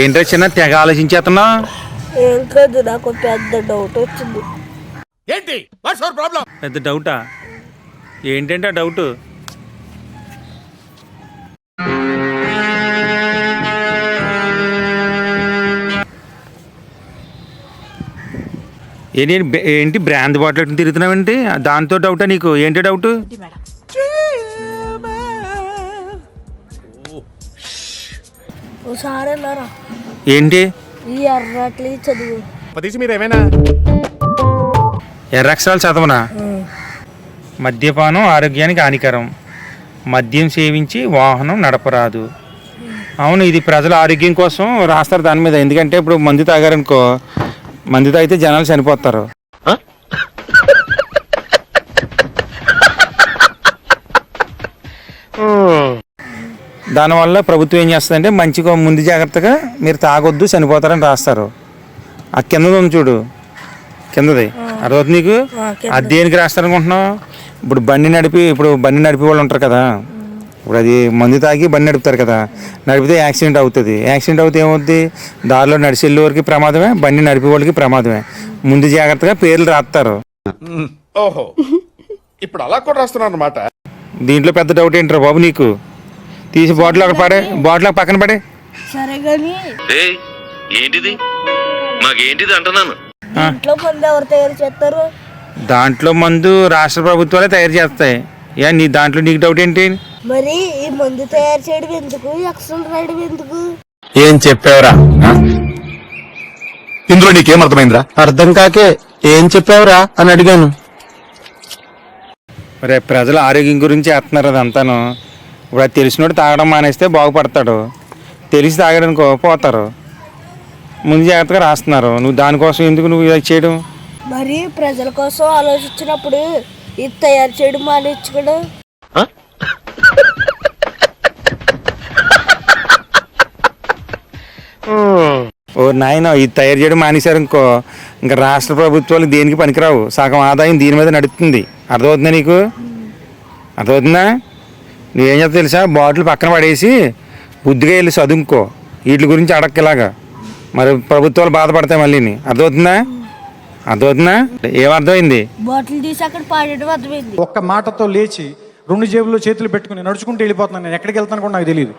ఏంటో చిన్న తెగ ఆలోచించేస్తున్నావు ఏం కాదు నాకు పెద్ద డౌట్ వచ్చింది. ఏంటి? వాట్స్ అవర్ ప్రాబ్లం పెద్ద డౌటా ఏంటంటే ఆ డౌట్ ఏంటి బ్రాండ్ బాటిల్ తిరుగుతున్నావేంటి? దాంతో డౌటా నీకు? ఏంటి డౌట్ ఒకసారి వెళ్ళారా ఏంటి? ఈ ఎర్రట్లు చదువు. పదీసి మీరు ఏమైనా? ఎర్ర అక్షరాలు చదవనా? మద్యపానం ఆరోగ్యానికి హానికరం. మద్యం సేవించి వాహనం నడపరాదు. అవును ఇది ప్రజల ఆరోగ్యం కోసం రాస్తారు దాని మీద. ఎందుకంటే ఇప్పుడు మందు తాగారనుకో మందు తాగితే జనాలు చనిపోతారు. దానివల్ల ప్రభుత్వం ఏం చేస్తుందంటే మంచిగా ముందు జాగ్రత్తగా మీరు తాగొద్దు చనిపోతారని రాస్తారు. ఆ కింద ఉంది చూడు. కిందది. అర్థమవుతుంది నీకు? ఆ. అది దేనికి రాస్తారు అనుకుంటున్నావు ఇప్పుడు బండి నడిపి ఇప్పుడు బండి నడిపే వాళ్ళు ఉంటారు కదా. ఇప్పుడు అది మందు తాగి బండి నడుపుతారు కదా. నడిపితే యాక్సిడెంట్ అవుతుంది. యాక్సిడెంట్ అవుతే ఏమవుద్ది? దారిలో నడిచి వారికి ప్రమాదమే బండి నడిపే వాళ్ళకి ప్రమాదమే. ముందు జాగ్రత్తగా పేర్లు రాస్తారు. ఓహో. ఇప్పుడు అలా కూడా రాస్తున్నారు అనమాట దీంట్లో పెద్ద డౌట్ ఏంట్రా బాబు నీకు? తీసి బాటిల్ అక్కడ పడే బాటిల్ పక్కన పడే. సరే కానీ ఏంటిది? మాకేంటిది అంటున్నాను? ఇంట్లో మంది ఎవరు తయారు చేస్తారు? దాంట్లో మందు రాష్ట్ర ప్రభుత్వాలే తయారు చేస్తాయి. ఏ నీ దాంట్లో నీకు డౌట్ ఏంటి? మరి ఈ మందు తయారు చేయడం ఎందుకు? ఎక్సల్ రాయడం ఎందుకు? ఏం చెప్పావురా? ఇందులో నీకేం అర్థమైందిరా అర్థం కాకే ఏం చెప్పావురా అని అడిగాను. మరి ప్రజల ఆరోగ్యం గురించి చేస్తున్నారు అదంతాను. ఇప్పుడు అది తెలిసినోడు తాగడం మానేస్తే బాగుపడతాడు. తెలిసి తాగడానికి పోతారు. ముందు జాగ్రత్తగా రాస్తున్నారు. నువ్వు దానికోసం ఎందుకు నువ్వు ఇలా చేయడం? మరి ప్రజల కోసం ఆలోచించినప్పుడు ఇది తయారు చేయడం మానేచ్చు కదా. ఓ నాయన ఇది తయారు చేయడం మానేశారు ఇంకో ఇంకా రాష్ట్ర ప్రభుత్వాలు దేనికి పనికిరావు? సగం ఆదాయం దీని మీద నడుస్తుంది అర్థమవుతుందా నీకు? అర్థమవుతుందా? నువ్వేం చేస్తా తెలుసా? బాటిల్ పక్కన పడేసి బుద్ధిగా వెళ్ళి చదువుకో వీటి గురించి అడక్కలాగా మరి ప్రభుత్వాలు బాధపడతాయి మళ్ళీని అర్థమవుతుందా? అర్థమవుతుందా? ఏమర్థమైంది? బాటిల్ తీసి అక్కడ పాడేయడం అర్థమైంది. ఒక్క మాటతో లేచి రెండు జేబుల్లో చేతులు పెట్టుకుని నడుచుకుంటూ వెళ్ళిపోతున్నాను నేను. ఎక్కడికి వెళ్తాను కూడా నాకు తెలియదు